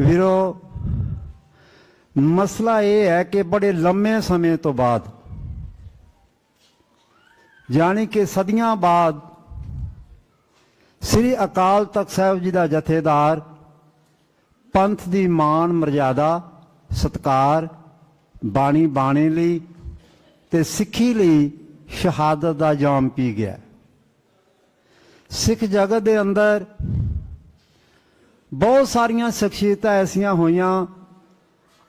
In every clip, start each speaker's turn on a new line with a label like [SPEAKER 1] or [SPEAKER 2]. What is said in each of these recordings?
[SPEAKER 1] ਵੀਰੋ, ਮਸਲਾ ਇਹ ਹੈ ਕਿ ਬੜੇ ਲੰਮੇ ਸਮੇਂ ਤੋਂ ਬਾਅਦ, ਯਾਨੀ ਕਿ ਸਦੀਆਂ ਬਾਅਦ, ਸ੍ਰੀ ਅਕਾਲ ਤਖਤ ਸਾਹਿਬ ਜੀ ਦਾ ਜਥੇਦਾਰ, ਪੰਥ ਦੀ ਮਾਣ ਮਰਜ਼ਾਦਾ, ਸਤਕਾਰ, ਬਾਣੀ ਬਾਣੇ ਲਈ ਤੇ ਸਿੱਖੀ ਲਈ ਸ਼ਹਾਦਤ ਦਾ ਜਾਮ ਪੀ ਗਿਆ। ਸਿੱਖ ਜਗਤ ਦੇ ਅੰਦਰ ਬਹੁਤ ਸਾਰੀਆਂ ਸ਼ਖਸੀਅਤਾਂ ਐਸੀਆਂ ਹੋਈਆਂ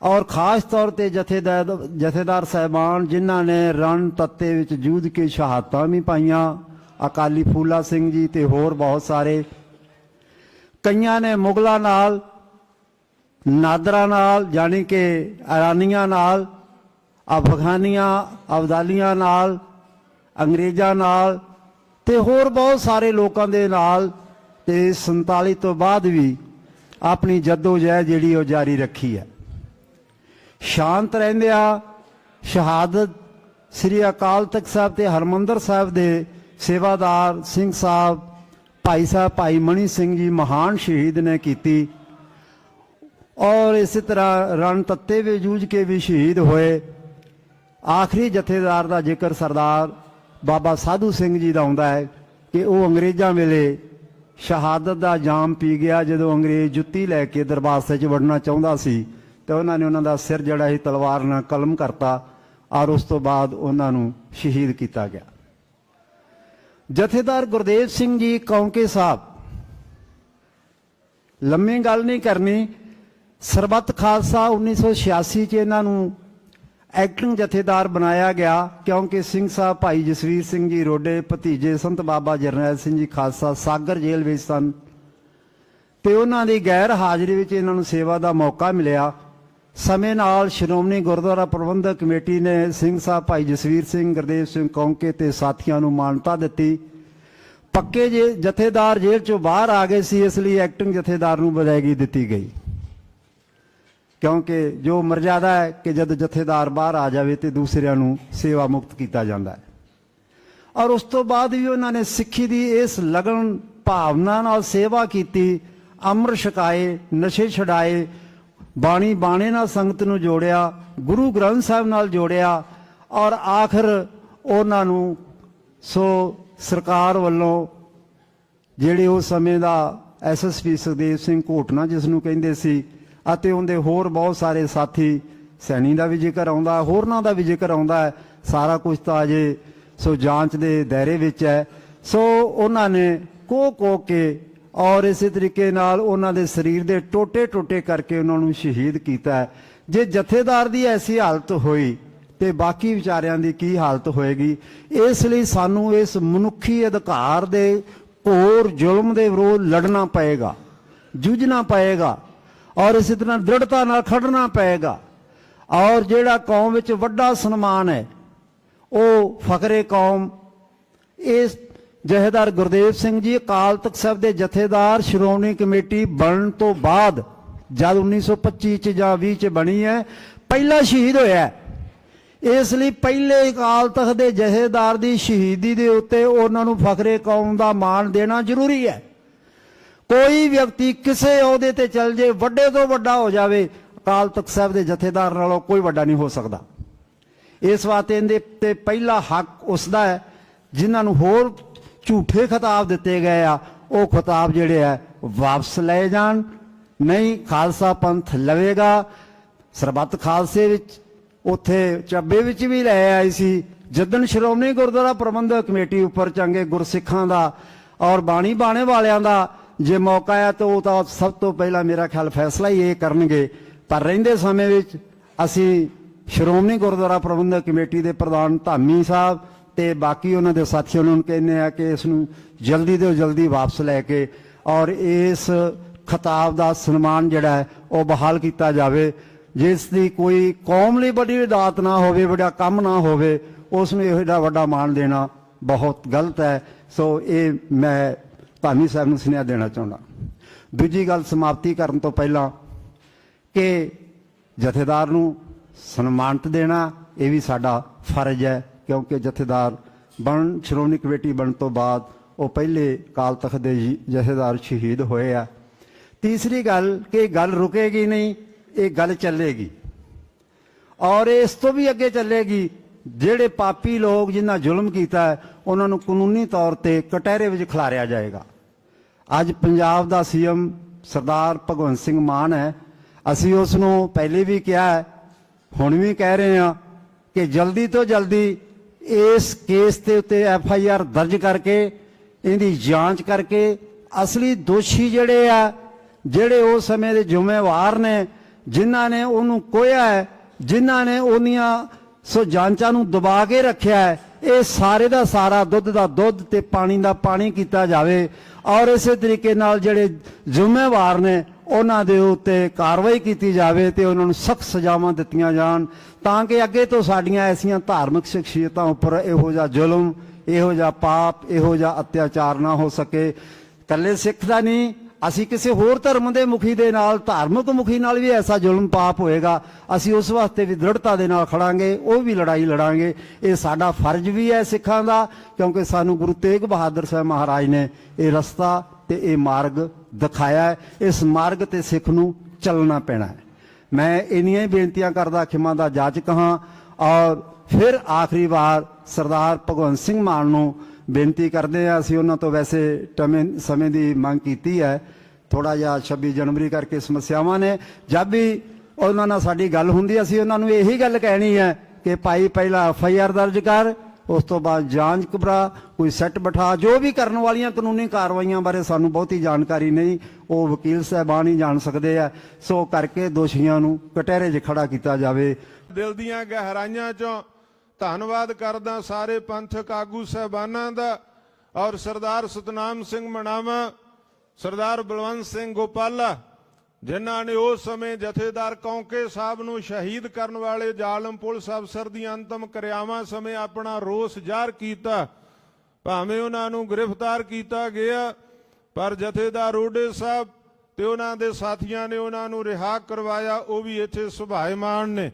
[SPEAKER 1] ਔਰ ਖਾਸ ਤੌਰ ਤੇ ਜਥੇਦਾਰ ਜਥੇਦਾਰ ਸਹਿਬਾਨ ਜਿਨ੍ਹਾਂ ਨੇ ਰਣ ਤੱਤੇ ਵਿੱਚ ਜੂਝ ਕੇ ਸ਼ਹਾਦਤਾਂ ਵੀ ਪਾਈਆਂ। ਅਕਾਲੀ ਫੂਲਾ ਸਿੰਘ ਜੀ ਤੇ ਹੋਰ ਬਹੁਤ ਸਾਰੇ। ਕਈਆਂ ਨੇ ਮੁਗਲਾਂ ਨਾਲ, ਨਾਦਰਾ ਨਾਲ, ਜਾਣੀ ਕਿ ਇਰਾਨੀਆਂ ਨਾਲ, ਅਫਗਾਨੀਆਂ, ਅਬਦਾਲੀਆਂ ਨਾਲ, ਅੰਗਰੇਜ਼ਾਂ ਨਾਲ ਤੇ ਹੋਰ ਬਹੁਤ ਸਾਰੇ ਲੋਕਾਂ ਦੇ ਨਾਲ ਤੇ 47 ਤੋਂ ਬਾਅਦ ਵੀ ਆਪਣੀ ਜਦੋਜਹਿਦ ਜਿਹੜੀ ਉਹ ਜਾਰੀ ਰੱਖੀ ਹੈ। ਸ਼ਾਂਤ ਰਹਿੰਦਿਆਂ ਸ਼ਹਾਦਤ ਸ੍ਰੀ ਅਕਾਲ ਤਖਤ ਸਾਹਿਬ ਤੇ ਹਰਮੰਦਰ ਸਾਹਿਬ ਦੇ ਸੇਵਾਦਾਰ ਸਿੰਘ ਸਾਹਿਬ, ਭਾਈ ਸਾਹਿਬ, ਭਾਈ ਮਣੀ ਸਿੰਘ ਜੀ ਮਹਾਨ ਸ਼ਹੀਦ ਨੇ ਕੀਤੀ। ਔਰ ਇਸੇ ਤਰ੍ਹਾਂ ਰਣ ਤੱਤੇ ਵਿੱਚ ਜੂਝ ਕੇ ਵੀ ਸ਼ਹੀਦ ਹੋਏ। ਆਖਰੀ ਜਥੇਦਾਰ ਦਾ ਜ਼ਿਕਰ ਸਰਦਾਰ ਬਾਬਾ ਸਾਧੂ ਸਿੰਘ ਜੀ ਦਾ ਆਉਂਦਾ ਹੈ ਕਿ ਉਹ ਅੰਗਰੇਜ਼ਾਂ ਵੇਲੇ ਸ਼ਹਾਦਤ ਦਾ ਜਾਮ ਪੀ ਗਿਆ ਜਦੋਂ ਅੰਗਰੇਜ਼ ਜੁੱਤੀ ਲੈ ਕੇ ਦਰਬਾਰ 'ਚ ਵੜਨਾ ਚਾਹੁੰਦਾ ਸੀ ਤੇ ਉਹਨਾਂ ਨੇ ਉਹਨਾਂ ਦਾ ਸਿਰ ਜਿਹੜਾ ਸੀ ਤਲਵਾਰ ਨਾਲ ਕਲਮ ਕਰਤਾ ਔਰ ਉਸ ਤੋਂ ਬਾਅਦ ਉਹਨਾਂ ਨੂੰ ਸ਼ਹੀਦ ਕੀਤਾ ਗਿਆ। ਜਥੇਦਾਰ ਗੁਰਦੇਵ ਸਿੰਘ ਜੀ ਕੌਂਕੇ ਸਾਹਿਬ, ਲੰਮੀ ਗੱਲ ਨਹੀਂ ਕਰਨੀ। ਸਰਬੱਤ ਖਾਲਸਾ 1986 ਚ ਇਹਨਾਂ ਨੂੰ ਐਕਟਿੰਗ ਜਥੇਦਾਰ ਬਣਾਇਆ ਗਿਆ ਕਿਉਂਕਿ ਸਿੰਘ ਸਾਹਿਬ ਭਾਈ ਜਸਵੀਰ ਸਿੰਘ ਜੀ, ਰੋਡੇ ਭਤੀਜੇ ਸੰਤ ਬਾਬਾ ਜਰਨੈਲ ਸਿੰਘ ਜੀ ਖਾਲਸਾ ਸਾਗਰ ਜੇਲ੍ਹ ਵਿੱਚ ਸਨ ਤੇ ਉਹਨਾਂ ਦੀ ਗੈਰ ਹਾਜ਼ਰੀ ਵਿੱਚ ਇਹਨਾਂ ਨੂੰ ਸੇਵਾ ਦਾ ਮੌਕਾ ਮਿਲਿਆ। ਸਮੇਂ ਨਾਲ ਸ਼੍ਰੋਮਣੀ ਗੁਰਦੁਆਰਾ ਪ੍ਰਬੰਧਕ ਕਮੇਟੀ ਨੇ ਸਿੰਘ ਸਾਹਿਬ ਭਾਈ ਜਸਵੀਰ ਸਿੰਘ, ਗੁਰਦੇਵ ਸਿੰਘ ਕੌਂਕੇ ਤੇ ਸਾਥੀਆਂ ਨੂੰ ਮਾਨਤਾ ਦਿੱਤੀ। ਪੱਕੇ ਜੇ ਜਥੇਦਾਰ ਜੇਲ੍ਹ ਚੋਂ ਬਾਹਰ ਆ ਗਏ ਸੀ, ਇਸ ਲਈ ਐਕਟਿੰਗ ਜਥੇਦਾਰ ਨੂੰ ਬਜਾਇਗੀ ਦਿੱਤੀ ਗਈ। ਕਿਉਂਕਿ ਜੋ ਮਰਜ਼ਾਦਾ ਹੈ ਕਿ ਜਦ ਜਥੇਦਾਰ ਬਾਹਰ ਆ ਜਾਵੇ ਤੇ ਦੂਸਰਿਆਂ ਨੂੰ ਸੇਵਾ ਮੁਕਤ ਕੀਤਾ ਜਾਂਦਾ ਹੈ। ਔਰ ਉਸ ਤੋਂ ਬਾਅਦ ਵੀ ਉਹਨਾਂ ਨੇ ਸਿੱਖੀ ਦੀ ਇਸ ਲਗਨ ਭਾਵਨਾ ਨਾਲ ਸੇਵਾ ਕੀਤੀ ਅਮਰ ਛਕਾਏ, ਨਸ਼ੇ ਛਡਾਏ, ਬਾਣੀ ਬਾਣੇ ਨਾਲ ਸੰਗਤ ਨੂੰ ਜੋੜਿਆ, ਗੁਰੂ ਗ੍ਰੰਥ ਸਾਹਿਬ ਨਾਲ ਜੋੜਿਆ ਔਰ ਆਖਰ ਉਹਨਾਂ ਨੂੰ ਸੋ ਸਰਕਾਰ ਵੱਲੋਂ ਜਿਹੜੇ ਉਸ ਸਮੇਂ ਦਾ ਐਸਐਸਪੀ ਸੁਖਦੇਵ ਸਿੰਘ ਘੋਟਣਾ ਜਿਸ ਨੂੰ ਕਹਿੰਦੇ ਸੀ ਅਤੇ ਉਹਦੇ ਹੋਰ ਬਹੁਤ ਸਾਰੇ ਸਾਥੀ ਸੈਣੀ ਦਾ ਵੀ ਜ਼ਿਕਰ ਆਉਂਦਾ, ਹੋਰਨਾਂ ਦਾ ਵੀ ਜ਼ਿਕਰ ਆਉਂਦਾ ਸਾਰਾ ਕੁਝ ਤਾਂ ਅਜੇ ਸੋ ਜਾਂਚ ਦੇ ਦਾਇਰੇ ਵਿੱਚ ਹੈ। ਸੋ ਉਹਨਾਂ ਨੇ ਕੋ ਕੋ ਕੇ ਔਰ ਇਸੇ ਤਰੀਕੇ ਨਾਲ ਉਹਨਾਂ ਦੇ ਸਰੀਰ ਦੇ ਟੋਟੇ ਟੋਟੇ ਕਰਕੇ ਉਹਨਾਂ ਨੂੰ ਸ਼ਹੀਦ ਕੀਤਾ ਜੇ ਜਥੇਦਾਰ ਦੀ ਐਸੀ ਹਾਲਤ ਹੋਈ ਤੇ ਬਾਕੀ ਵਿਚਾਰਿਆਂ ਦੀ ਕੀ ਹਾਲਤ ਹੋਏਗੀ? ਇਸ ਲਈ ਸਾਨੂੰ ਇਸ ਮਨੁੱਖੀ ਅਧਿਕਾਰ ਦੇ ਘੋਰ ਜ਼ੁਲਮ ਦੇ ਵਿਰੋਧ ਲੜਨਾ ਪਏਗਾ, ਜੂਝਣਾ ਪਏਗਾ। ਔਰ ਇਸੇ ਤਰ੍ਹਾਂ ਦ੍ਰਿੜਤਾ ਨਾਲ ਖੜਨਾ ਪਏਗਾ। ਔਰ ਜਿਹੜਾ ਕੌਮ ਵਿੱਚ ਵੱਡਾ ਸਨਮਾਨ ਹੈ, ਉਹ ਫਕਰੇ ਕੌਮ, ਇਸ ਜਹੇਦਾਰ ਗੁਰਦੇਵ ਸਿੰਘ ਜੀ ਅਕਾਲ ਤਖਤ ਸਾਹਿਬ ਦੇ ਜਥੇਦਾਰ ਸ਼੍ਰੋਮਣੀ ਕਮੇਟੀ ਬਣਨ ਤੋਂ ਬਾਅਦ, ਜਦ 1925 ਚ ਜਾਂ 20 ਚ ਬਣੀ ਹੈ, ਪਹਿਲਾ ਸ਼ਹੀਦ ਹੋਇਆ ਇਸ ਲਈ ਪਹਿਲੇ ਅਕਾਲ ਤਖਤ ਦੇ ਜਹੇਦਾਰ ਦੀ ਸ਼ਹੀਦੀ ਦੇ ਉੱਤੇ ਉਹਨਾਂ ਨੂੰ ਫਖਰੇ ਕੌਮ ਦਾ ਮਾਣ ਦੇਣਾ ਜ਼ਰੂਰੀ ਹੈ। ਕੋਈ ਵਿਅਕਤੀ ਕਿਸੇ ਅਹੁਦੇ ਤੇ ਚੱਲ ਜੇ, ਵੱਡੇ ਤੋਂ ਵੱਡਾ ਹੋ ਜਾਵੇ, ਅਕਾਲ ਤਖਤ ਸਾਹਿਬ ਦੇ ਜਥੇਦਾਰ ਨਾਲੋਂ ਕੋਈ ਵੱਡਾ ਨਹੀਂ ਹੋ ਸਕਦਾ। ਇਸ ਵਾਸਤੇ ਇਹਦੇ ਤੇ ਪਹਿਲਾ ਹੱਕ ਉਸ ਦਾ ਹੈ, ਜਿਨ੍ਹਾਂ ਨੂੰ ਹੋਰ ਝੂਠੇ ਖਿਤਾਬ ਦਿੱਤੇ ਗਏ ਆ, ਉਹ ਖਿਤਾਬ ਜਿਹੜੇ ਆ, ਵਾਪਸ ਲਏ ਜਾਣ। ਨਹੀਂ, ਖਾਲਸਾ ਪੰਥ ਲਵੇਗਾ। ਸਰਬੱਤ ਖਾਲਸੇ ਵਿੱਚ, ਉੱਥੇ ਚੱਬੇ ਵਿੱਚ ਵੀ ਲੈ ਆਈ ਸੀ। ਜਦਨ ਸ਼੍ਰੋਮਣੀ ਗੁਰਦੁਆਰਾ ਪ੍ਰਬੰਧਕ ਕਮੇਟੀ ਉੱਪਰ ਚੰਗੇ ਗੁਰਸਿੱਖਾਂ ਦਾ ਔਰ ਬਾਣੀ ਬਾਣੇ ਵਾਲਿਆਂ ਦਾ ਜੇ ਮੌਕਾ ਆ ਤਾਂ ਉਹ ਤਾਂ ਸਭ ਤੋਂ ਪਹਿਲਾਂ ਮੇਰਾ ਖਿਆਲ ਫੈਸਲਾ ਹੀ ਇਹ ਕਰਨਗੇ। ਪਰ ਰਹਿੰਦੇ ਸਮੇਂ ਵਿੱਚ ਅਸੀਂ ਸ਼੍ਰੋਮਣੀ ਗੁਰਦੁਆਰਾ ਪ੍ਰਬੰਧਕ ਕਮੇਟੀ ਦੇ ਪ੍ਰਧਾਨ ਧਾਮੀ ਸਾਹਿਬ ਤੇ ਬਾਕੀ ਉਹਨਾਂ ਦੇ ਸਾਥੀਆਂ ਨੂੰ ਕਹਿੰਦੇ ਆ ਕਿ ਇਸ ਨੂੰ ਜਲਦੀ ਤੋਂ ਜਲਦੀ ਵਾਪਸ ਲੈ ਕੇ ਔਰ ਇਸ ਖਿਤਾਬ ਦਾ ਸਨਮਾਨ ਜਿਹੜਾ ਹੈ, ਉਹ ਬਹਾਲ ਕੀਤਾ ਜਾਵੇ। ਜਿਸ ਦੀ ਕੋਈ ਕੌਮ ਲਈ ਵੱਡੀ ਦਾਤ ਨਾ ਹੋਵੇ, ਵੱਡਾ ਕੰਮ ਨਾ ਹੋਵੇ, ਉਸ ਨੂੰ ਇਹੋ ਜਿਹਾ ਵੱਡਾ ਮਾਣ ਦੇਣਾ ਬਹੁਤ ਗਲਤ ਹੈ। ਸੋ ਇਹ ਮੈਂ ਧਾਮੀ ਸਾਹਿਬ ਨੂੰ ਸੁਨੇਹਾ ਦੇਣਾ ਚਾਹੁੰਦਾ। ਦੂਜੀ ਗੱਲ ਸਮਾਪਤੀ ਕਰਨ ਤੋਂ ਪਹਿਲਾਂ ਕਿ ਜਥੇਦਾਰ ਨੂੰ ਸਨਮਾਨਿਤ ਦੇਣਾ ਇਹ ਵੀ ਸਾਡਾ ਫਰਜ਼ ਹੈ, ਕਿਉਂਕਿ ਜਥੇਦਾਰ ਬਣ ਸ਼੍ਰੋਮਣੀ ਕਮੇਟੀ ਬਣਨ ਤੋਂ ਬਾਅਦ ਉਹ ਪਹਿਲੇ ਕਾਲ ਤਖਤ ਦੇ ਜੀ- ਜਥੇਦਾਰ ਸ਼ਹੀਦ ਹੋਏ ਆ। ਤੀਸਰੀ ਗੱਲ ਕਿ ਗੱਲ ਰੁਕੇਗੀ ਨਹੀਂ, ਇਹ ਗੱਲ ਚੱਲੇਗੀ। ਔਰ ਇਹ ਇਸ ਤੋਂ ਵੀ ਅੱਗੇ ਚੱਲੇਗੀ ਜਿਹੜੇ ਪਾਪੀ ਲੋਕ ਜਿਨ੍ਹਾਂ ਜ਼ੁਲਮ ਕੀਤਾ ਹੈ, ਉਹਨਾਂ ਨੂੰ ਕਾਨੂੰਨੀ ਤੌਰ ਤੇ ਕਟਹਿਰੇ ਵਿੱਚ ਖਿਲਾਰਿਆ ਜਾਏਗਾ। ਅੱਜ ਪੰਜਾਬ ਦਾ ਸੀਐਮ ਸਰਦਾਰ ਭਗਵੰਤ ਸਿੰਘ ਮਾਨ ਹੈ। ਅਸੀਂ ਉਸ ਨੂੰ ਪਹਿਲੇ ਵੀ ਕਿਹਾ ਹੈ, ਹੁਣ ਵੀ ਕਹਿ ਰਹੇ ਹਾਂ ਕਿ ਜਲਦੀ ਤੋਂ ਜਲਦੀ ਇਸ ਕੇਸ ਦੇ ਉੱਤੇ ਐਫ ਆਈ ਆਰ ਦਰਜ ਕਰਕੇ, ਇਹਦੀ ਜਾਂਚ ਕਰਕੇ ਅਸਲੀ ਦੋਸ਼ੀ ਜਿਹੜੇ ਆ, ਜਿਹੜੇ ਉਸ ਸਮੇਂ ਦੇ ਜ਼ਿੰਮੇਵਾਰ ਨੇ, ਜਿਨ੍ਹਾਂ ਨੇ ਉਹਨੂੰ ਕੋਇਆ ਹੈ, ਜਿਨ੍ਹਾਂ ਨੇ ਉਹਦੀਆਂ ਸੋ ਜਾਂਚਾਂ ਨੂੰ ਦਬਾ ਕੇ ਰੱਖਿਆ ਹੈ। ਇਹ ਸਾਰੇ ਦਾ ਸਾਰਾ ਦੁੱਧ ਦਾ ਦੁੱਧ ਤੇ ਪਾਣੀ ਦਾ ਪਾਣੀ ਕੀਤਾ ਜਾਵੇ ਔਰ ਇਸੇ ਤਰੀਕੇ ਨਾਲ ਜਿਹੜੇ ਜ਼ਿੰਮੇਵਾਰ ਨੇ, ਉਹਨਾਂ ਦੇ ਉੱਤੇ ਕਾਰਵਾਈ ਕੀਤੀ ਜਾਵੇ ਤੇ ਉਹਨਾਂ ਨੂੰ ਸਖਤ ਸਜ਼ਾਵਾਂ ਦਿੱਤੀਆਂ ਜਾਣ ਤਾਂ ਕਿ ਅੱਗੇ ਤੋਂ ਸਾਡੀਆਂ ਐਸੀਆਂ ਧਾਰਮਿਕ ਸ਼ਖਸੀਅਤਾਂ ਉੱਪਰ ਇਹੋ ਜਿਹਾ ਜ਼ੁਲਮ, ਇਹੋ ਜਿਹਾ ਪਾਪ, ਇਹੋ ਜਿਹਾ ਅਤਿਆਚਾਰ ਨਾ ਹੋ ਸਕੇ। ਕੱਲੇ ਸਿੱਖ ਦਾ ਨਹੀਂ ਅਸੀਂ ਕਿਸੇ ਹੋਰ ਧਰਮ ਦੇ ਮੁਖੀ ਦੇ ਨਾਲ, ਧਾਰਮਿਕ ਮੁਖੀ ਨਾਲ ਵੀ ਐਸਾ ਜ਼ੁਲਮ ਪਾਪ ਹੋਏਗਾ, ਅਸੀਂ ਉਸ ਵਾਸਤੇ ਵੀ ਦ੍ਰਿੜਤਾ ਦੇ ਨਾਲ ਖੜਾਂਗੇ, ਉਹ ਵੀ ਲੜਾਈ ਲੜਾਂਗੇ। ਇਹ ਸਾਡਾ ਫਰਜ਼ ਵੀ ਹੈ ਸਿੱਖਾਂ ਦਾ, ਕਿਉਂਕਿ ਸਾਨੂੰ ਗੁਰੂ ਤੇਗ ਬਹਾਦਰ ਸਾਹਿਬ ਮਹਾਰਾਜ ਨੇ ਇਹ ਰਸਤਾ ਤੇ ਇਹ ਮਾਰਗ ਦਿਖਾਇਆ ਇਸ ਮਾਰਗ ਤੇ ਸਿੱਖ ਨੂੰ ਚੱਲਣਾ ਪੈਣਾ ਹੈ। ਮੈਂ ਇੰਨੀਆਂ ਹੀ ਬੇਨਤੀਆਂ ਕਰਦਾ, ਖਿਮਾ ਦਾ ਜਾਚਕ ਹਾਂ। ਔਰ ਫਿਰ ਆਖਰੀ ਵਾਰ ਸਰਦਾਰ ਭਗਵੰਤ ਸਿੰਘ ਮਾਨ ਨੂੰ ਬੇਨਤੀ ਕਰਦੇ ਆ ਅਸੀਂ ਉਹਨਾਂ ਤੋਂ ਵੈਸੇ ਟਮੇ, ਸਮੇਂ ਦੀ ਮੰਗ ਕੀਤੀ ਹੈ। ਥੋੜਾ ਜਿਹਾ 26 ਜਨਵਰੀ ਕਰਕੇ ਸਮੱਸਿਆਵਾਂ ਨੇ। ਜਦ ਵੀ ਉਹਨਾਂ ਨਾਲ ਸਾਡੀ ਗੱਲ ਹੁੰਦੀ ਅਸੀਂ ਉਹਨਾਂ ਨੂੰ ਇਹੀ ਗੱਲ ਕਹਿਣੀ ਹੈ ਕਿ ਭਾਈ ਪਹਿਲਾਂ ਐਫ ਆਈ ਆਰ ਦਰਜ ਕਰ, ਉਸ ਤੋਂ ਬਾਅਦ ਜਾਂਚ ਕਬਰਾ ਕੋਈ ਸੈੱਟ ਬਿਠਾ, ਜੋ ਵੀ ਕਰਨ ਵਾਲੀਆਂ ਕਾਨੂੰਨੀ ਕਾਰਵਾਈਆਂ ਬਾਰੇ ਸਾਨੂੰ ਬਹੁਤੀ ਜਾਣਕਾਰੀ ਨਹੀਂ, ਉਹ ਵਕੀਲ ਸਾਹਿਬਾਨ ਹੀ ਜਾਣ ਸਕਦੇ ਆ। ਸੋ ਕਰਕੇ ਦੋਸ਼ੀਆਂ ਨੂੰ ਕਟਹਿਰੇ 'ਚ ਖੜਾ ਕੀਤਾ ਜਾਵੇ।
[SPEAKER 2] ਦਿਲ ਦੀਆਂ ਗਹਿਰਾਈਆਂ ਚੋਂ ਧੰਨਵਾਦ ਕਰਦਾ ਸਾਰੇ ਪੰਥਕ ਆਗੂ ਸਹਿਬਾਨਾਂ ਦਾ ਔਰ ਸਰਦਾਰ ਸਤਨਾਮ ਸਿੰਘ ਮਣਾਵਾ, ਸਰਦਾਰ ਬਲਵੰਤ ਸਿੰਘ ਗੋਪਾਲਾ, ਜਿਨ੍ਹਾਂ ਨੇ ਉਸ ਸਮੇਂ ਜਥੇਦਾਰ ਕੌਂਕੇ ਸਾਹਿਬ ਨੂੰ ਸ਼ਹੀਦ ਕਰਨ ਵਾਲੇ ਜ਼ਾਲਮ ਪੁਲਿਸ ਅਫਸਰ ਦੀਆਂ ਅੰਤਮ ਕਿਰਿਆਵਾਂ ਸਮੇਂ ਆਪਣਾ ਰੋਸ ਜ਼ਾਹਰ ਕੀਤਾ। ਭਾਵੇਂ ਉਹਨਾਂ ਨੂੰ ਗ੍ਰਿਫਤਾਰ ਕੀਤਾ ਗਿਆ, ਪਰ ਜਥੇਦਾਰ ਰੋਡੇ ਸਾਹਿਬ ਤੇ ਉਹਨਾਂ ਦੇ ਸਾਥੀਆਂ ਨੇ ਉਹਨਾਂ ਨੂੰ ਰਿਹਾ ਕਰਵਾਇਆ, ਉਹ ਵੀ ਇੱਥੇ ਸੁਭਾਏਮਾਨ ਨੇ।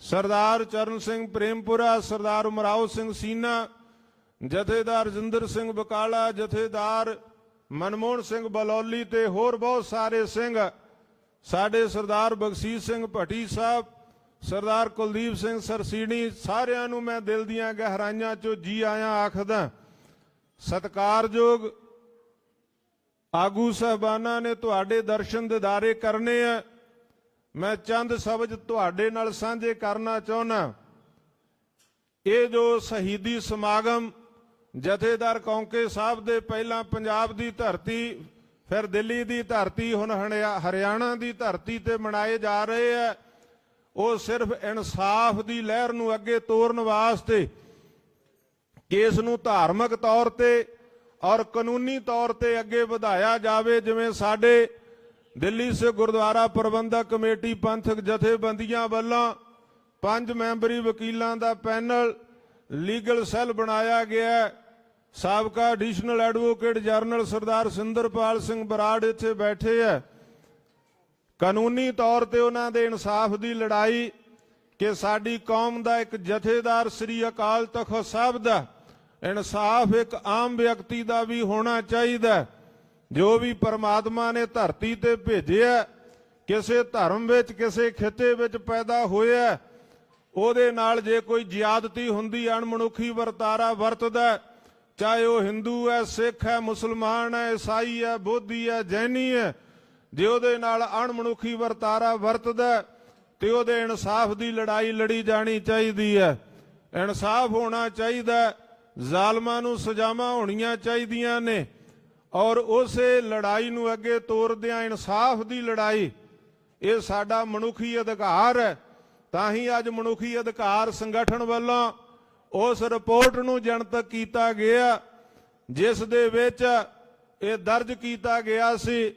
[SPEAKER 2] ਸਰਦਾਰ ਚਰਨ ਸਿੰਘ ਪ੍ਰੇਮਪੁਰਾ, ਸਰਦਾਰ ਉਮਰਾਓ ਸਿੰਘ ਸੀਨਾ, ਜਥੇਦਾਰ ਜਿੰਦਰ ਸਿੰਘ ਬਕਾਲਾ, ਜਥੇਦਾਰ ਮਨਮੋਹਨ ਸਿੰਘ ਬਲੌਲੀ ਤੇ ਹੋਰ ਬਹੁਤ ਸਾਰੇ ਸਿੰਘ, ਸਾਡੇ ਸਰਦਾਰ ਬਖਸ਼ੀਸ਼ ਸਿੰਘ ਭੱਟੀ ਸਾਹਿਬ, ਸਰਦਾਰ ਕੁਲਦੀਪ ਸਿੰਘ ਸਰਸੀਣੀ, ਸਾਰਿਆਂ ਨੂੰ ਮੈਂ ਦਿਲ ਦੀਆਂ ਗਹਿਰਾਈਆਂ ਚੋਂ ਜੀ ਆਇਆਂ ਆਖਦਾ, ਸਤਿਕਾਰਯੋਗ ਆਗੂ ਸਹਿਬਾਨਾਂ ਨੇ ਤੁਹਾਡੇ ਦਰਸ਼ਨ ਦਿਦਾਰੇ ਕਰਨੇ ਆ। ਮੈਂ ਚੰਦ ਸ਼ਬਦ ਤੁਹਾਡੇ ਨਾਲ ਸਾਂਝੇ ਕਰਨਾ ਚਾਹੁੰਦਾ ਇਹ ਜੋ ਸ਼ਹੀਦੀ ਸਮਾਗਮ ਜਥੇਦਾਰ ਕੌਂਕੇ ਸਾਹਿਬ ਦੇ ਪਹਿਲਾਂ ਪੰਜਾਬ ਦੀ ਧਰਤੀ, ਫਿਰ ਦਿੱਲੀ ਦੀ ਧਰਤੀ, ਹੁਣ ਹਣਿਆ- ਹਰਿਆਣਾ ਦੀ ਧਰਤੀ ਤੇ ਮਨਾਏ ਜਾ ਰਹੇ ਆ, ਉਹ ਸਿਰਫ ਇਨਸਾਫ ਦੀ ਲਹਿਰ ਨੂੰ ਅੱਗੇ ਤੋਰਨ ਵਾਸਤੇ ਕੇਸ ਨੂੰ ਧਾਰਮਿਕ ਤੌਰ ਤੇ ਔਰ ਕਾਨੂੰਨੀ ਤੌਰ ਤੇ ਅੱਗੇ ਵਧਾਇਆ ਜਾਵੇ, ਜਿਵੇਂ ਸਾਡੇ ਦਿੱਲੀ ਸੇ ਗੁਰਦੁਆਰਾ ਪ੍ਰਬੰਧਕ ਕਮੇਟੀ ਪੰਥਕ ਜਥੇਬੰਦੀਆਂ ਵੱਲੋਂ ਪੰਜ ਮੈਂਬਰੀ ਵਕੀਲਾਂ ਦਾ ਪੈਨਲ ਲੀਗਲ ਸੈੱਲ ਬਣਾਇਆ ਗਿਆ ਸਾਬਕਾ additional advocate general Sardar Sinderpal Singh Brar ਇੱਥੇ ਬੈਠੇ ਹੈ। ਕਾਨੂੰਨੀ ਤੌਰ ਤੇ ਉਹਨਾਂ ਦੇ ਇਨਸਾਫ ਦੀ ਲੜਾਈ ਕਿ ਸਾਡੀ ਕੌਮ ਦਾ ਇੱਕ ਜਥੇਦਾਰ ਸ੍ਰੀ ਅਕਾਲ ਤਖਤ ਸਾਹਿਬ ਦਾ ਇਨਸਾਫ ਇੱਕ ਆਮ ਵਿਅਕਤੀ ਦਾ ਵੀ ਹੋਣਾ ਚਾਹੀਦਾ ਜੋ ਵੀ ਪਰਮਾਤਮਾ ਨੇ ਧਰਤੀ ਤੇ ਭੇਜਿਆ ਕਿਸੇ ਧਰਮ ਵਿੱਚ, ਕਿਸੇ ਖਿੱਤੇ ਵਿੱਚ ਪੈਦਾ ਹੋਇਆ ਉਹਦੇ ਨਾਲ ਜੇ ਕੋਈ ਜ਼ਿਆਦਤੀ ਹੁੰਦੀ, ਅਣਮਨੁੱਖੀ ਵਰਤਾਰਾ ਵਰਤਦਾ ਚਾਹੇ ਉਹ ਹਿੰਦੂ ਹੈ, ਸਿੱਖ ਹੈ, ਮੁਸਲਮਾਨ ਹੈ, ਈਸਾਈ ਹੈ, ਬੋਧੀ ਹੈ, ਜੈਨੀ ਹੈ, ਜੇ ਉਹਦੇ ਨਾਲ ਅਣਮਨੁੱਖੀ ਵਰਤਾਰਾ ਵਰਤਦਾ ਤੇ ਉਹਦੇ ਇਨਸਾਫ ਦੀ ਲੜਾਈ ਲੜੀ ਜਾਣੀ ਚਾਹੀਦੀ ਹੈ। ਇਨਸਾਫ ਹੋਣਾ ਚਾਹੀਦਾ ਜ਼ਾਲਮਾਂ ਨੂੰ ਸਜ਼ਾਵਾਂ ਹੋਣੀਆਂ ਚਾਹੀਦੀਆਂ ਨੇ। ਔਰ ਉਸੇ ਲੜਾਈ ਨੂੰ ਅੱਗੇ ਤੋਰਦਿਆਂ ਇਨਸਾਫ ਦੀ ਲੜਾਈ, ਇਹ ਸਾਡਾ ਮਨੁੱਖੀ ਅਧਿਕਾਰ ਹੈ। ਤਾਂ ਹੀ ਅੱਜ ਮਨੁੱਖੀ ਅਧਿਕਾਰ ਸੰਗਠਨ ਵੱਲੋਂ ਉਸ ਰਿਪੋਰਟ ਨੂੰ ਜਨਤਕ ਕੀਤਾ ਗਿਆ, ਜਿਸ ਦੇ ਵਿੱਚ ਇਹ ਦਰਜ ਕੀਤਾ ਗਿਆ ਸੀ